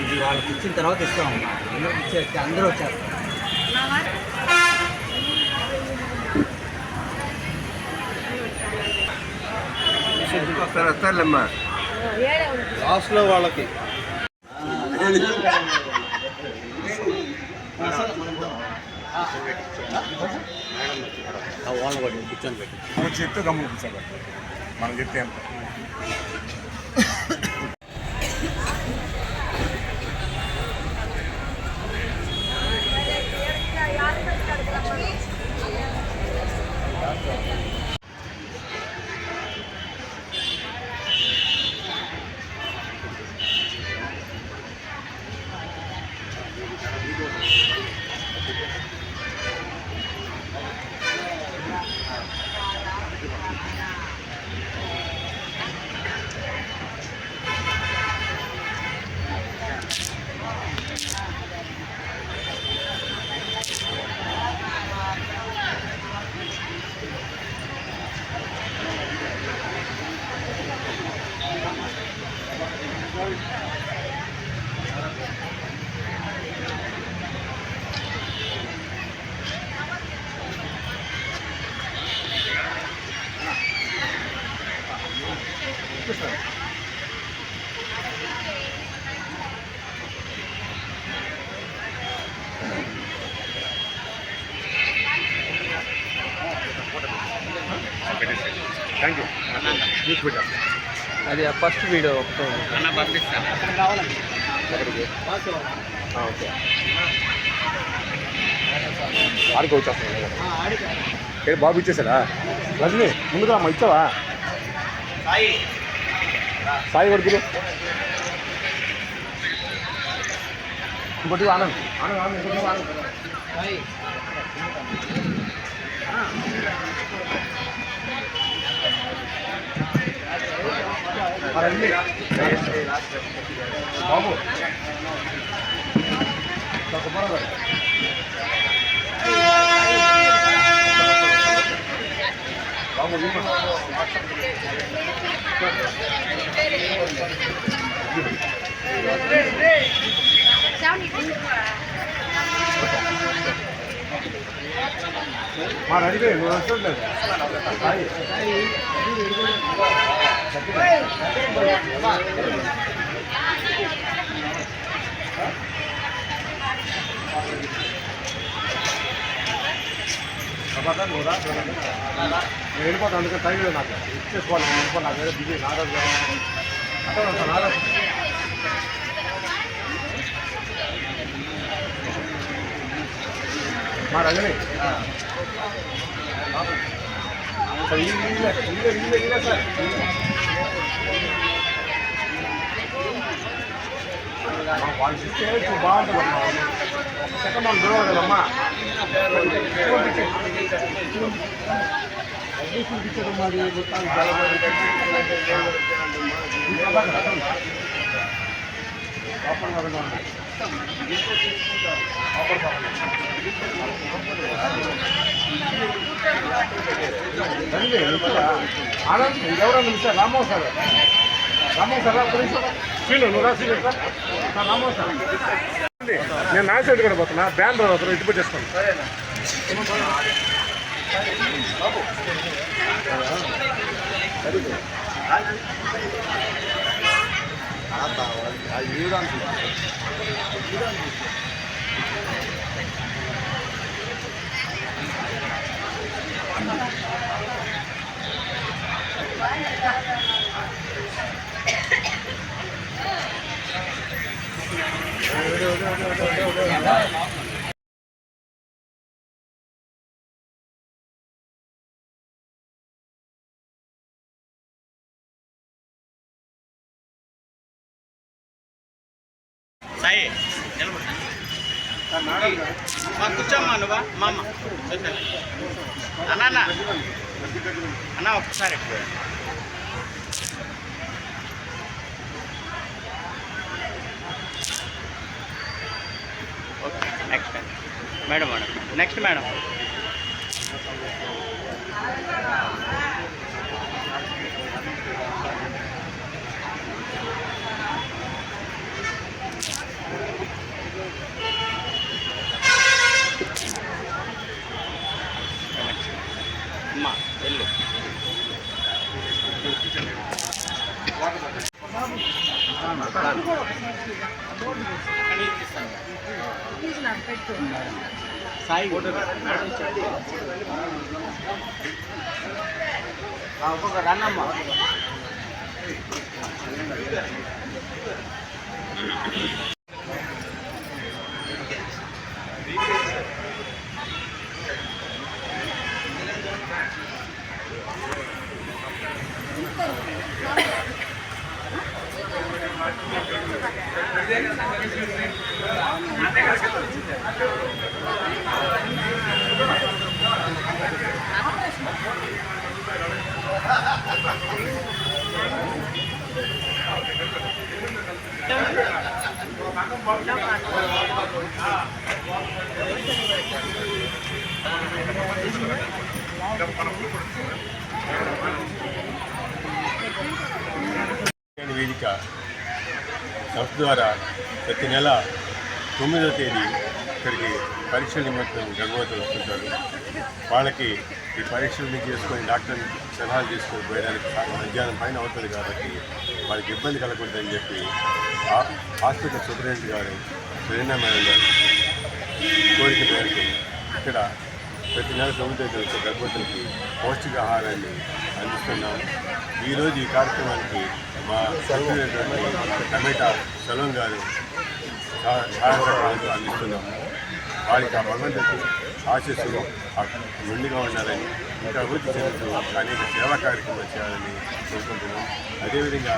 ఇది వాళ్ళకి ఇచ్చిన తర్వాత ఇస్తామమ్మా అందరూ ఇచ్చేస్తే అందరూ వచ్చారు వస్తారు వస్తారులేమ్మా లాస్ట్లో వాళ్ళకి. వాళ్ళని కూడా కూర్చొని పెట్టి. చెప్తే గమ్మున కూర్చోబెట్టాలి మనం చెప్తే ఎంత థ్యాంక్ యూ మీకు పెట్టా అది ఫస్ట్ వీడియో ఓకే. ఆడికి వచ్చేస్తాను. ఏ బాబు ఇచ్చేసాడా? రజని ముందుగా అమ్మ ఇచ్చావా? సాయి కొడుకులు ఇంకోటి ఆనంద్ ఆనంద్ ఆనంద్ ఇంకోటి బాబు ఇంకో మా రెడీ నువ్వు వస్తుండలేదు సాయి అబద్ధం నువ్వు రా నేను వెళ్ళిపోతాను అందుకని టైం లేదు నాకు. ఇచ్చేసుకోవాలి నేను వెళ్ళిపోవాలి నాకు ఏదో బిజీ గారు. అక్కడ ఉంటాను నాగదు మా రజని సార్ ఈ ఇల్లే ఇల్లే ఇల్లే ఇల్లే సార్. వాళ్ళు ఇస్తే సెకండ్ వాళ్ళు దూరం కదమ్మా మరి ఆనంద్ ఎవరన్నా sir Rammohan sir Ramo sir నువ్వు రాసి సార్ సార్ నేను నా సైడ్ కూడా పోతున్నా. బ్యాన్ అతను ఇటు పెట్టేస్తాను సాయి మా కూర్చోమ్మా నువ్వా మా అమ్మ. అన్న అన్న. అన్న ఒక్కసారి. Okay next madam madam next madam. ఒక్కొక్క రన్నమ్మ విజ్ఞాన వేదిక సంస్థ ద్వారా ప్రతి నెల తొమ్మిదవ తేదీ ఇక్కడికి పరీక్షల నిమిత్తం గర్భవతులు వస్తుంటారు. వాళ్ళకి ఈ పరీక్షలు చేసుకొని డాక్టర్ సలహాలు తీసుకొని పోయడానికి మధ్యాహ్నం పైన అవుతుంది కాబట్టి వాళ్ళకి ఇబ్బంది కలగకూడదని చెప్పి ఆ- హాస్పిటల్ సూపరింటెండెంట్ గారు సురేనా మేడం గారు కోరిక మేరకు ఇక్కడ ప్రతి నెల తొమ్మిది తేదీ వచ్చే గర్భవతులకి పౌష్టికాహారాన్ని అందిస్తున్నాము ఈరోజు ఈ కార్యక్రమానికి మా సభ్యులైనటువంటి టమేటా సలోన్ గారు సహా- అందిస్తున్నాము వారికి ఆ భగవంతుడికి ఆశీస్సులు నుండిగా ఉండాలని ఇంకా అభివృద్ధి చెందుతూ అనేక సేవా కార్యక్రమాలు చేయాలని కోరుకుంటున్నాం. అదేవిధంగా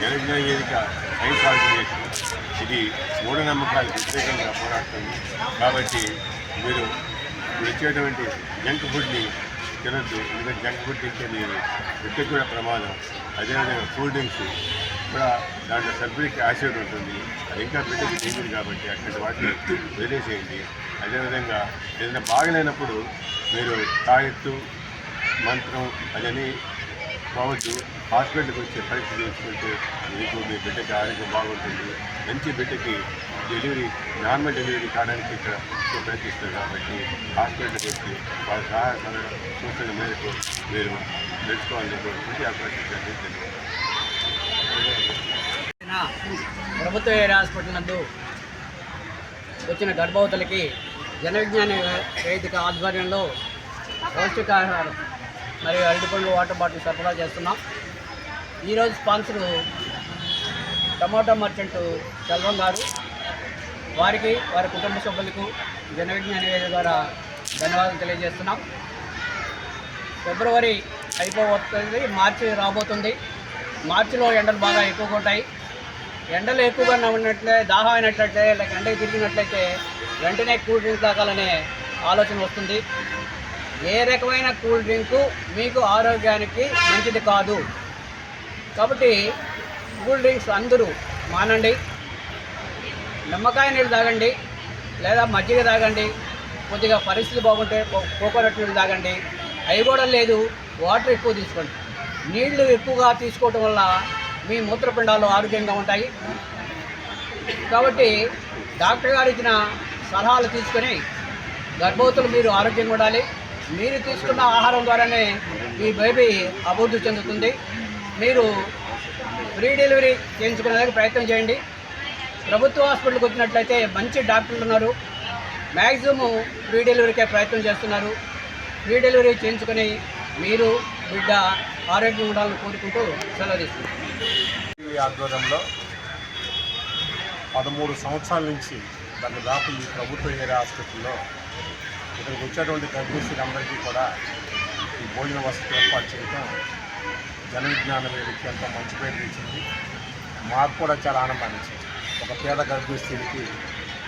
జనజ్ఞాన వేదిక సైన్స్ ఆర్గనైజేషన్ ఇది మూఢనమ్మకాలకు వ్యతిరేకంగా పోరాడుతుంది. కాబట్టి మీరు మీరు ఇచ్చేటువంటి జంక్ ఫుడ్ని తినద్దు ఎందుకంటే జంక్ ఫుడ్ తింటే మీరు బిడ్డకు కూడా ప్రమాదం అదేవిధంగా కూల్ డ్రింక్స్ కూడా దాంట్లో సల్ఫ్యూరిక్ యాసిడ్ ఉంటుంది. అది ఇంకా బిడ్డకి డేంజర్ కాబట్టి అటువంటి వాటిని వదిలేసేయండి అదేవిధంగా ఏదైనా బాగలేనప్పుడు మీరు తాయెత్తు మంత్రం అదని పోవద్దు హాస్పిటల్కి వచ్చే పరీక్ష చేసుకుంటే మీకు మీ బిడ్డకి ఆరోగ్యం బాగుంటుంది. మంచి బిడ్డకి డెలివరీ నార్మల్ డెలివరీ కావడానికి ఇక్కడ ప్రయత్నిస్తారు కాబట్టి హాస్పిటల్కి వచ్చి వాళ్ళ సహాయ సూచన మేరకు మీరు తెలుసుకోవాలని కోరుకుంటే ప్రభుత్వ ఏరియా హాస్పిటల్ నందు వచ్చిన గర్భవతులకి జనవిజ్ఞాన వేదిక ఆధ్వర్యంలో పౌష్టికాహారం మరియు అరటిపండు వాటర్ బాటిల్ సరఫరా చేస్తున్నాం. ఈరోజు స్పాన్సరు టమాటా మర్చెంట్ సెల్వం గారు. వారికి వారి కుటుంబ సభ్యులకు జనవిజ్ఞాన వేదిక ద్వారా ధన్యవాదాలు తెలియజేస్తున్నాం. ఫిబ్రవరి అయిపోతుంది మార్చి రాబోతుంది. మార్చిలో ఎండలు బాగా ఎక్కువగా ఉంటాయి ఎండలు ఎక్కువగా ఉన్నట్లే దాహం అయినట్లయితే లేక ఎండకి తిరిగినట్లయితే వెంటనే కూల్ డ్రింక్ తాగాలనే ఆలోచన వస్తుంది. ఏ రకమైన కూల్ డ్రింకు మీకు ఆరోగ్యానికి మంచిది కాదు. కాబట్టి కూల్ డ్రింక్స్ అందరూ మానండి. నిమ్మకాయ నీళ్ళు తాగండి లేదా మజ్జిగ తాగండి కొద్దిగా పరిస్థితి బాగుంటే కోకోనట్ నీళ్ళు తాగండి. అవి కూడా లేదు వాటర్ ఎక్కువ తీసుకోండి. నీళ్ళు ఎక్కువగా తీసుకోవటం వల్ల మీ మూత్రపిండాలు ఆరోగ్యంగా ఉంటాయి. కాబట్టి డాక్టర్ గారు ఇచ్చిన సలహాలు తీసుకొని గర్భవతులు మీరు ఆరోగ్యంగా ఉండాలి. మీరు తీసుకున్న ఆహారం ద్వారానే మీ బేబీ అభివృద్ధి చెందుతుంది. మీరు ఫ్రీ డెలివరీ చేయించుకునేందుకు ప్రయత్నం చేయండి. ప్రభుత్వ హాస్పిటల్కి వచ్చినట్లయితే మంచి డాక్టర్లు ఉన్నారు. మ్యాక్సిమం ఫ్రీ డెలివరీకే ప్రయత్నం చేస్తున్నారు. ఫ్రీ డెలివరీ చేయించుకొని మీరు బిడ్డ ఆరోగ్యం ఉండాలని కోరుకుంటూ సెలవు తీసుకుంటారు ఆధ్వర్యంలో పదమూడు సంవత్సరాల నుంచి దాని దాపు ఈ ప్రభుత్వ ఏరియా హాస్పిటల్లో ఇక్కడికి వచ్చేటువంటి గర్భిణీలందరికీ కూడా ఈ భోజన వసతి ఏర్పాటు చేయడం జన విజ్ఞాన వేదిక ఎంతో మంచి పేరు తెచ్చింది. మాకు కూడా చాలా ఆనందాన్ని ఇచ్చింది ఒక పేద గర్భిణీ స్త్రీకి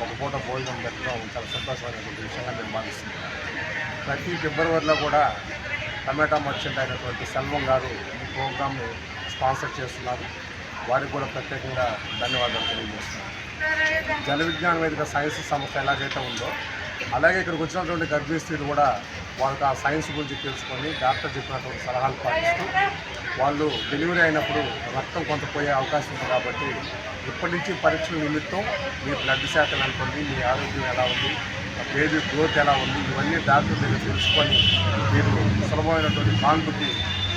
ఒక పూట భోజనం పెట్టడం చాలా సంతోషమైనటువంటి విషయంగా నేను భావిస్తున్నాను. ప్రతి ఫిబ్రవరిలో కూడా టమాటా మర్చెంట్ అయినటువంటి సెల్వం గారు ఈ ప్రోగ్రామ్ను స్పాన్సర్ చేస్తున్నారు. వారికి కూడా ప్రత్యేకంగా ధన్యవాదాలు తెలియజేస్తున్నాను. జల విజ్ఞాన వేదిక సైన్స్ సంస్థ ఎలాగైతే ఉందో అలాగే ఇక్కడికి వచ్చినటువంటి గర్భిణీ స్త్రీలు కూడా వాళ్ళకి ఆ సైన్స్ గురించి తెలుసుకొని డాక్టర్ చెప్పినటువంటి సలహాలు పాటిస్తూ వాళ్ళు డెలివరీ అయినప్పుడు రక్తం కొంత పోయే అవకాశం ఉంది కాబట్టి ఇప్పటి నుంచి పరీక్షల నిమిత్తం మీ బ్లడ్ శాతం ఎంత ఉంది మీ ఆరోగ్యం ఎలా ఉంది బేబీ గ్రోత్ ఎలా ఉంది ఇవన్నీ డాక్టర్ దగ్గర తెలుసుకొని మీరు సులభమైనటువంటి కాన్పుకి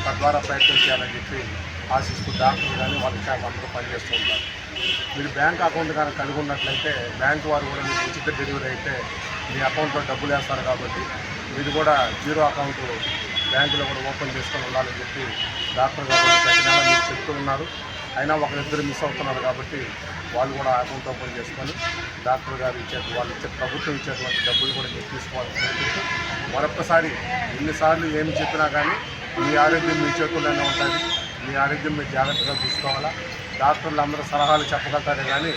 తద్వారా ప్రయత్నం చేయాలని చెప్పి ఆశిస్తూ డాక్టర్లు కానీ వాళ్ళ స్టాఫ్ అందరూ పనిచేస్తూ ఉంటారు మీరు బ్యాంక్ అకౌంట్ కానీ కలిగి ఉన్నట్లయితే బ్యాంక్ వారు కూడా మీకు ఉచిత డెలివరీ అయితే మీ అకౌంట్లో డబ్బులు వేస్తారు కాబట్టి మీరు కూడా జీరో అకౌంట్ బ్యాంకులో కూడా ఓపెన్ చేసుకొని ఉండాలని చెప్పి డాక్టర్ గారు ప్రతి నెల మీరు చెప్తూ ఉన్నారు. అయినా ఒకరిద్దరు మిస్ అవుతున్నారు కాబట్టి వాళ్ళు కూడా అకౌంట్ ఓపెన్ చేసుకొని డాక్టర్ గారు ఇచ్చే వాళ్ళు ఇచ్చే ప్రభుత్వం ఇచ్చేటువంటి డబ్బులు కూడా మీరు తీసుకోవాలని కోరుకుంటూ మరొక్కసారి ఎన్నిసార్లు ఏమి చెప్పినా కానీ మీ ఆరోగ్యం మీ చేతుల్లోనే ఉంటుంది. మీ ఆరోగ్యం మీరు జాగ్రత్తగా చూసుకోవాలా? డాక్టర్లు అందరూ సలహాలు చెప్పగలుగుతారే కానీ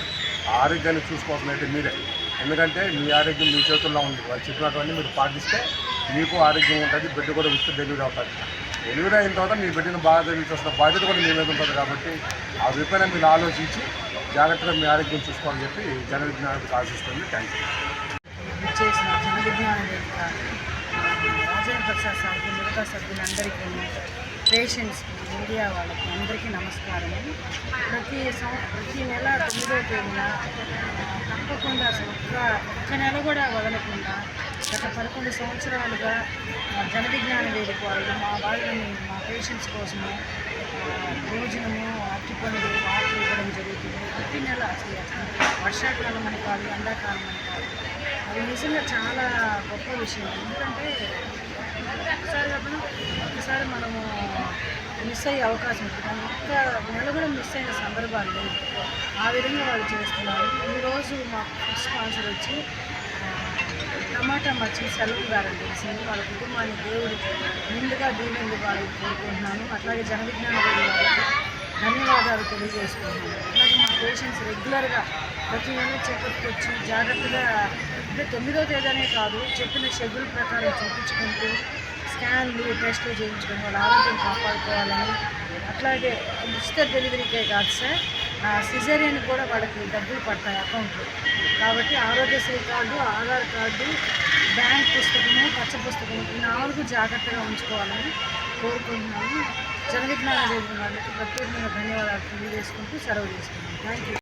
ఆరోగ్యాన్ని చూసుకోవాల్సినట్టు మీరే. ఎందుకంటే మీ ఆరోగ్యం మీ చేతుల్లో ఉంది. వాళ్ళు చెప్పినటువంటి మీరు పాటిస్తే మీకు ఆరోగ్యం ఉంటుంది బిడ్డ కూడా ఉచిత డెలివరీ అవుతుంది డెలివరీ అయిన తర్వాత మీ బిడ్డను బాగా చదివించాల్సిన బాధ్యత కూడా మీ మీద ఉంటుంది కాబట్టి ఆ విధంగా మీరు ఆలోచించి జాగ్రత్తగా మీ ఆరోగ్యం చూసుకోవాలని చెప్పి జన విజ్ఞానానికి ఆశిస్తుంది. Thank you. చేసిన జన విజ్ఞాన వేదిక రాజేంద్ర ప్రసాద్ సార్కి మిగతా సభ్యులందరికీ పేషెంట్స్కి మీడియా వాళ్ళకి అందరికీ నమస్కారం ప్రతి సం ప్రతి నెల తొమ్మిదో తేదీన తప్పకుండా ఒక్క ఒక్క నెల కూడా వదలకుండా గత పదకొండు సంవత్సరాలుగా జన విజ్ఞాన వేదిక వాళ్ళు మా వాళ్ళని మా పేషెంట్స్ కోసము భోజనము భోజనము పనులు వాటర్ ఇవ్వడం జరుగుతుంది. ప్రతి నెల అసలు వర్షాకాలం అని కాదు ఎండాకాలం అని కాదు. అది నిజంగా చాలా గొప్ప విషయం. ఎందుకంటే ఒకసారి కాకుండా ఒకసారి మనము మిస్ అయ్యే అవకాశం ఉంటుంది ఒక్క నెల కూడా మిస్ అయిన సందర్భాలు ఆ విధంగా వాళ్ళు చేస్తున్నారు. ఈరోజు మా ఫుడ్ స్పాన్సర్ వచ్చి టమాటా మచ్చి సెలవు గారని తెలిసింది. వాళ్ళ కుటుంబాన్ని దేవుడు నిండుగా దీవెందు వాళ్ళకి కోరుకుంటున్నాను. అట్లాగే జన విజ్ఞాన ధన్యవాదాలు తెలియజేసుకుంటున్నాను. అలాగే మా పేషెంట్స్ రెగ్యులర్గా ప్రతి నెల చెకప్కి వచ్చి జాగ్రత్తగా అంటే తొమ్మిదో తేదీనే కాదు చెప్పిన షెడ్యూల్ ప్రకారం చూపించుకుంటూ స్కాన్లు టెస్ట్లు చేయించుకొని వాళ్ళ ఆరోగ్యం కాపాడుకోవాలని అట్లాగే ఉచిత డెలివరీకే కాదు సార్ సిజేరియన్ కూడా వాళ్ళకి డబ్బులు పడతాయి అకౌంట్లో. కాబట్టి Aarogyasri card Aadhaar card bank పుస్తకము పచ్చ పుస్తకము ఈ నాలుగు జాగ్రత్తగా ఉంచుకోవాలని కోరుకుంటున్నాను జన విజ్ఞాన వేదిక వాళ్ళకి ప్రత్యేకంగా ధన్యవాదాలు తెలియజేసుకుంటూ సెలవు తీసుకున్నాను థ్యాంక్ యూ